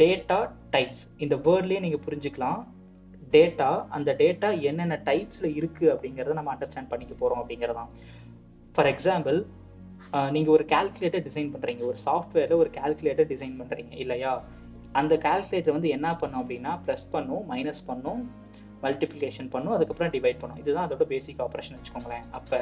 Data types இந்த வேர்ட்லேயே நீங்கள் புரிஞ்சுக்கலாம். டேட்டா அந்த டேட்டா என்னென்ன டைப்ஸில் இருக்குது அப்படிங்கிறத நம்ம அண்டர்ஸ்டாண்ட் பண்ணிக்க போகிறோம் அப்படிங்கிறதான். ஃபார் எக்ஸாம்பிள் நீங்கள் ஒரு கால்குலேட்டர் டிசைன் பண்ணுறீங்க ஒரு சாஃப்ட்வேரில் ஒரு கால்குலேட்டர் டிசைன் பண்ணுறீங்க இல்லையா? அந்த கால்குலேட்டர் வந்து என்ன பண்ணும் அப்படின்னா ப்ளஸ் பண்ணும் மைனஸ் பண்ணும் மல்டிப்ளிகேஷன் பண்ணும் அதுக்கப்புறம் டிவைட் பண்ணும். இதுதான் அதோட பேசிக் ஆப்ரேஷன் வச்சுக்கோங்களேன். அப்போ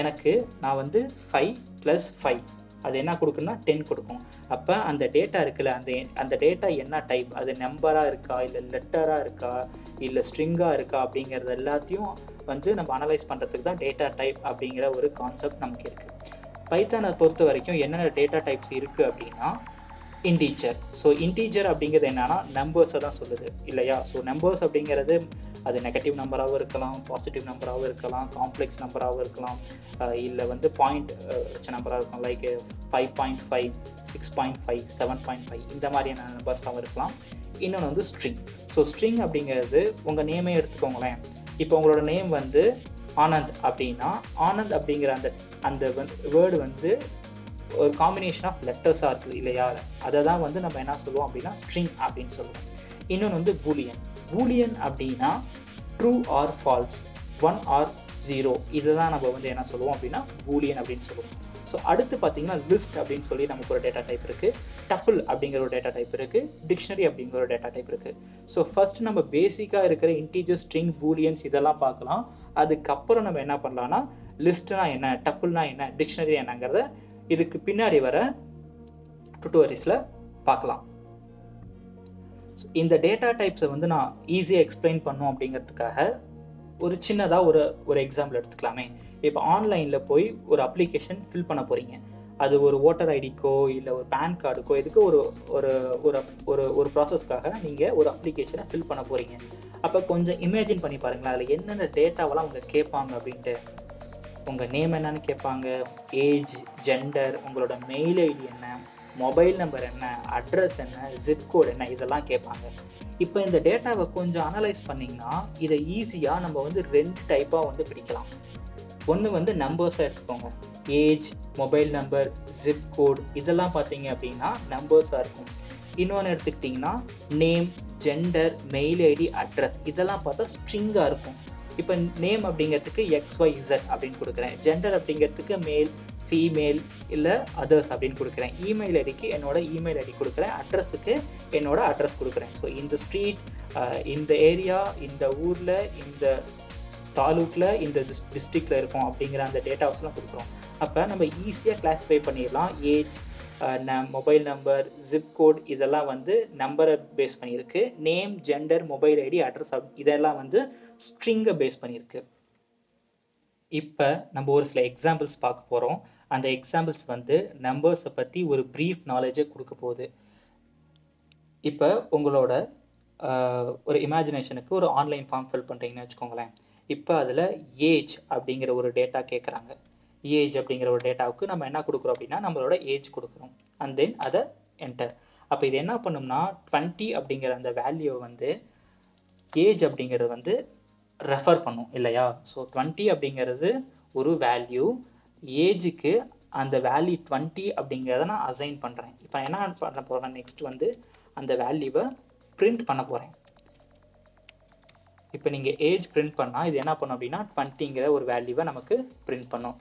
எனக்கு நான் வந்து ஃபைவ் ப்ளஸ் ஃபைவ் அது என்ன கொடுக்குன்னா டென் கொடுக்கும். அப்போ அந்த டேட்டா இருக்குல்ல அந்த அந்த டேட்டா என்ன டைப் அது நம்பராக இருக்கா? இல்லை லெட்டராக இருக்கா? இல்லை ஸ்ட்ரிங்காக இருக்கா? அப்படிங்கிறது எல்லாத்தையும் வந்து நம்ம அனலைஸ் பண்ணுறதுக்கு தான் டேட்டா டைப் அப்படிங்கிற ஒரு கான்செப்ட் நமக்கு இருக்குது பைத்தானை பொறுத்த வரைக்கும் என்னென்ன டேட்டா டைப்ஸ் இருக்குது அப்படின்னா இன்டீஜர் ஸோ இன்டீஜர் அப்படிங்கிறது என்னென்னா நம்பர்ஸை தான் சொல்லுது இல்லையா? ஸோ நம்பர்ஸ் அப்படிங்கிறது அது நெகட்டிவ் நம்பராகவும் இருக்கலாம் பாசிட்டிவ் நம்பராகவும் இருக்கலாம் காம்ப்ளெக்ஸ் நம்பராகவும் இருக்கலாம். இல்லை வந்து பாயிண்ட் வச்ச நம்பராக இருக்கும். Like five point five six point five seven point five இந்த மாதிரியான நம்பர்ஸாகவும் இருக்கலாம். இன்னொன்று வந்து ஸ்ட்ரிங் ஸோ ஸ்ட்ரிங் அப்படிங்கிறது உங்கள் நேமே எடுத்துக்கோங்களேன். இப்போ உங்களோட நேம் வந்து ஆனந்த் அப்படின்னா ஆனந்த் அப்படிங்கிற அந்த அந்த வேர்டு வந்து ஒரு காம்பினேஷன் ஆஃப் லெட்டர்ஸாக இருக்குது இல்லையா? அதை தான் வந்து நம்ம என்ன சொல்லுவோம் அப்படின்னா ஸ்ட்ரிங் அப்படின்னு சொல்லுவோம். இன்னொன்று வந்து பூலியன் பூலியன் அப்படின்னா true or false one or zero இதை தான் நம்ம வந்து என்ன சொல்லுவோம் அப்படின்னா பூலியன் அப்படின்னு சொல்லுவோம். ஸோ அடுத்து பார்த்தீங்கன்னா லிஸ்ட் அப்படின்னு சொல்லி நமக்கு ஒரு டேட்டா டைப் இருக்குது டப்புள் அப்படிங்கிற ஒரு டேட்டா டைப் இருக்குது டிக்ஷனரி அப்படிங்கிற ஒரு டேட்டா டைப் இருக்குது ஸோ ஃபர்ஸ்ட் நம்ம பேசிக்காக இருக்கிற இன்டீஜர் ஸ்ட்ரிங் பூலியன்ஸ் இதெல்லாம் பார்க்கலாம். அதுக்கப்புறம் நம்ம என்ன பண்ணலாம்னா லிஸ்ட்னா என்ன டப்புள்னா என்ன டிக்ஷனரி என்னங்கிறத இதுக்கு பின்னாடி வர டுட்டோரிஸில் பார்க்கலாம். இந்த டேட்டா டைப்ஸை வந்து நான் ஈஸியாக எக்ஸ்பிளைன் பண்ணும் அப்படிங்கிறதுக்காக ஒரு சின்னதாக ஒரு ஒரு எக்ஸாம்பிள் எடுத்துக்கலாமே. இப்போ ஆன்லைனில் போய் ஒரு அப்ளிகேஷன் ஃபில் பண்ண போகிறீங்க அது ஒரு ஓட்டர் ஐடிக்கோ இல்லை ஒரு பேன் கார்டுக்கோ இதுக்கு ஒரு ஒரு ஒரு ஒரு ஒரு ப்ராசஸ்க்காக நீங்கள் ஒரு அப்ளிகேஷனை ஃபில் பண்ண போகிறீங்க அப்போ கொஞ்சம் இமேஜின் பண்ணி பாருங்களேன் அதில் என்னென்ன டேட்டாவெல்லாம் அவங்க கேட்பாங்க அப்படின்ட்டு. உங்கள் நேம் என்னன்னு கேட்பாங்க. ஏஜ் ஜெண்டர் உங்களோட மெயில் ஐடி என்ன மொபைல் நம்பர் என்ன அட்ரஸ் என்ன ஜிப் கோட் என்ன இதெல்லாம் கேட்பாங்க. இப்போ இந்த டேட்டாவை கொஞ்சம் அனலைஸ் பண்ணிங்கன்னா இதை ஈஸியாக நம்ம வந்து ரெண்டு டைப்பாக வந்து பிடிக்கலாம் ஒன்று வந்து நம்பர்ஸாக எடுத்துக்கோங்க. Age mobile number zip code இதெல்லாம் பார்த்தீங்க அப்படின்னா நம்பர்ஸாக இருக்கும். இன்னொன்று எடுத்துக்கிட்டிங்கன்னா name gender mail ID address இதெல்லாம் பார்த்தா ஸ்ட்ரிங்காக இருக்கும். இப்போ நேம் அப்படிங்கிறதுக்கு எக்ஸ் ஒய் இசட் அப்படின்னு கொடுக்குறேன். ஜெண்டர் அப்படிங்கிறதுக்கு மேல் ஃபீமேல் இல்லை அதர்ஸ் அப்படின்னு கொடுக்குறேன். இமெயில் ஐடிக்கு என்னோட இமெயில் ஐடி கொடுக்குறேன். அட்ரஸுக்கு என்னோட அட்ரஸ் கொடுக்குறேன். ஸோ இந்த ஸ்ட்ரீட் இந்த ஏரியா இந்த ஊரில் இந்த தாலூக்கில் இந்த டிஸ்ட்ரிக்டில் இருக்கும் அப்படிங்கிற அந்த டேட்டாஸ்லாம் கொடுக்குறோம். அப்போ நம்ம ஈஸியாக கிளாஸிஃபை பண்ணிடலாம். ஏஜ் ந மொபைல் நம்பர் ஜிப் கோட் இதெல்லாம் வந்து நம்பரை பேஸ் பண்ணியிருக்கு. Name gender mobile ID address இதெல்லாம் வந்து ஸ்ட்ரிங்கை பேஸ் பண்ணியிருக்கு. இப்போ நம்ம ஒரு சில எக்ஸாம்பிள்ஸ் பார்க்க போகிறோம் அந்த எக்ஸாம்பிள்ஸ் வந்து நம்பர்ஸை பற்றி ஒரு ப்ரீஃப் நாலேஜை கொடுக்க போகுது. இப்போ உங்களோட ஒரு இமேஜினேஷனுக்கு ஒரு ஆன்லைன் ஃபார்ம் ஃபில் பண்ணுறீங்கன்னு வச்சுக்கோங்களேன். இப்போ அதில் ஏஜ் அப்படிங்கிற ஒரு டேட்டா கேட்குறாங்க ஏஜ் அப்படிங்கிற ஒரு டேட்டாவுக்கு நம்ம என்ன கொடுக்குறோம் அப்படின்னா நம்மளோட ஏஜ் கொடுக்குறோம். அண்ட் தென் அதை என்டர் அப்போ இது என்ன பண்ணோம்னா டுவெண்ட்டி அப்படிங்கிற அந்த வேல்யூவை வந்து ஏஜ் அப்படிங்கிறது வந்து ரெஃபர் பண்ணும் இல்லையா? ஸோ டுவெண்ட்டி அப்படிங்கிறது ஒரு வேல்யூ ஏஜுக்கு அந்த வேல்யூ டுவெண்ட்டி அப்படிங்கிறத நான் அசைன் பண்ணுறேன் இப்போ என்ன பண்ண போகிறேன் நெக்ஸ்ட் வந்து அந்த வேல்யூவை பிரிண்ட் பண்ண போகிறேன் இப்போ நீங்கள் ஏஜ் பிரிண்ட் பண்ணால் இது என்ன பண்ணும் அப்படின்னா டுவெண்ட்டிங்கிற ஒரு வேல்யூவை நமக்கு பிரிண்ட் பண்ணும்.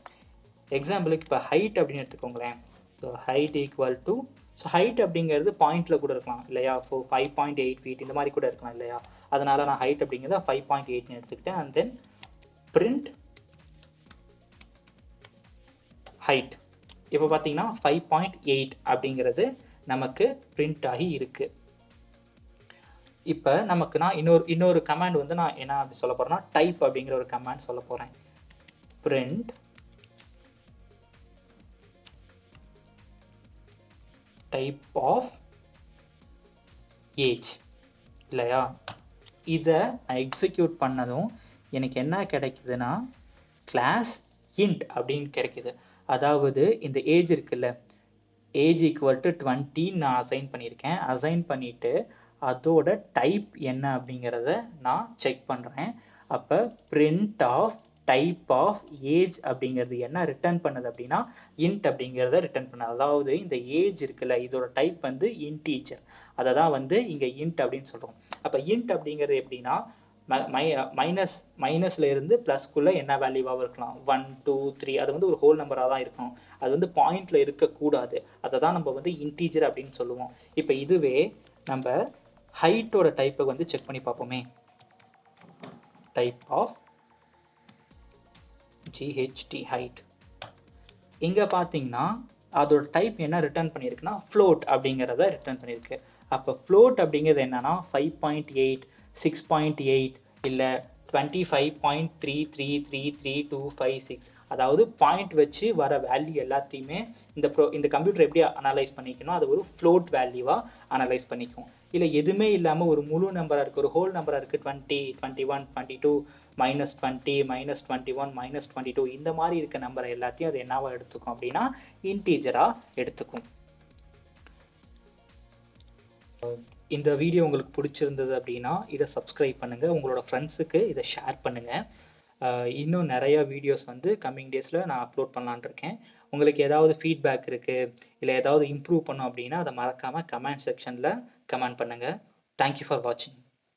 எக்ஸாம்பிளுக்கு இப்போ ஹைட் அப்படின்னு எடுத்துக்கோங்களேன். So height equal to so height அப்படிங்கிறது பாயிண்டில் கூட இருக்கலாம் இல்லையா? So five point eight feet இந்த மாதிரி கூட இருக்கலாம் இல்லையா? அதனால் நான் ஹைட் அப்படிங்கிறத ஃபைவ் பாயிண்ட் எயிட்னு எடுத்துக்கிட்டேன். அண்ட் தென் பிரிண்ட் ஹைட் இப்போ பார்த்தீங்கன்னா ஃபைவ் பாயிண்ட் எயிட் அப்படிங்கிறது நமக்கு பிரிண்ட் ஆகி இருக்குது இப்போ நமக்கு நான் இன்னொரு இன்னொரு கமாண்ட் வந்து நான் என்ன அப்படி சொல்ல போகிறேன்னா டைப் அப்படிங்கிற ஒரு கமாண்ட் சொல்ல போகிறேன் பிரிண்ட் டைப் ஆஃப் ஏஜ் இல்லையா? இதை நான் எக்ஸிக்யூட் பண்ணதும் எனக்கு என்ன கிடைக்குதுன்னா கிளாஸ் இன்ட் அப்படின்னு கிடைக்குது. அதாவது இந்த ஏஜ் இருக்குல்ல ஏஜ் ஈக்குவல் டு டுவெண்ட்டின்னு நான் அசைன் பண்ணியிருக்கேன். அசைன் பண்ணிவிட்டு அதோட டைப் என்ன அப்படிங்கிறத நான் செக் பண்ணுறேன் அப்போ print of type of age அப்படிங்கிறது என்ன? ரிட்டர்ன் பண்ணுது அப்படின்னா இன்ட் அப்படிங்கிறத ரிட்டர்ன் பண்ணுது. அதாவது இந்த ஏஜ் இருக்குல்ல இதோட டைப் வந்து இன்டீஜர் அதை தான் வந்து இங்கே இன்ட் அப்படின்னு சொல்கிறோம் அப்போ இன்ட் அப்படிங்கிறது எப்படின்னா மை மைனஸ் மைனஸில் இருந்து ப்ளஸ்க்குள்ளே என்ன வேல்யூவாகவும் இருக்கலாம்? ஒன் டூ த்ரீ அது வந்து ஒரு ஹோல் நம்பராக தான் இருக்கணும் அது வந்து பாயிண்டில் இருக்கக்கூடாது. அதை தான் நம்ம வந்து இன்டீஜர் அப்படின்னு சொல்லுவோம். இப்போ இதுவே நம்ம ஹைட்டோட டைப்பை வந்து செக் பண்ணி பார்ப்போமே. டைப் ஆஃப் ஜிஹெச்டி ஹைட் இங்கே பார்த்தீங்கன்னா அதோட டைப் என்ன ரிட்டர்ன் பண்ணியிருக்குன்னா ஃப்ளோட் அப்படிங்கிறத ரிட்டர்ன் பண்ணியிருக்கு அப்போ ஃப்ளோட் அப்படிங்கிறது என்னன்னா five point eight six point eight இல்லை twenty five point three three three three two five six அதாவது பாயிண்ட் வச்சு வர வேல்யூ எல்லாத்தையுமே இந்த ப்ரோ இந்த கம்ப்யூட்டர் எப்படி அனலைஸ் பண்ணிக்கணும் அது ஒரு ஃப்ளோட் வேல்யூவாக அனலைஸ் பண்ணிக்கும். இல்லை எதுவுமே இல்லாமல் ஒரு முழு நம்பராக இருக்குது ஒரு ஹோல் நம்பராக இருக்குது twenty twenty one twenty two minus twenty minus twenty one minus twenty two இந்த மாதிரி இருக்க நம்பரை எல்லாத்தையும் அது என்னவாக எடுத்துக்கும் அப்படின்னா இன்டீஜராக எடுத்துக்கும். இந்த வீடியோ உங்களுக்கு பிடிச்சிருந்தது அப்படின்னா இதை சப்ஸ்கிரைப் பண்ணுங்கள் உங்களோட ஃப்ரெண்ட்ஸுக்கு இதை ஷேர் பண்ணுங்கள் இன்னும் நிறையா வீடியோஸ் வந்து கம்மிங் டேஸில் நான் அப்லோட் பண்ணலான்னு இருக்கேன். உங்களுக்கு ஏதாவது ஃபீட்பேக் இருக்குது இல்லை ஏதாவது இம்ப்ரூவ் பண்ணும் அப்படின்னா அதை மறக்காமல் கமெண்ட் செக்ஷனில் கமெண்ட் பண்ணுங்கள் தேங்க்யூ ஃபார் வாட்சிங்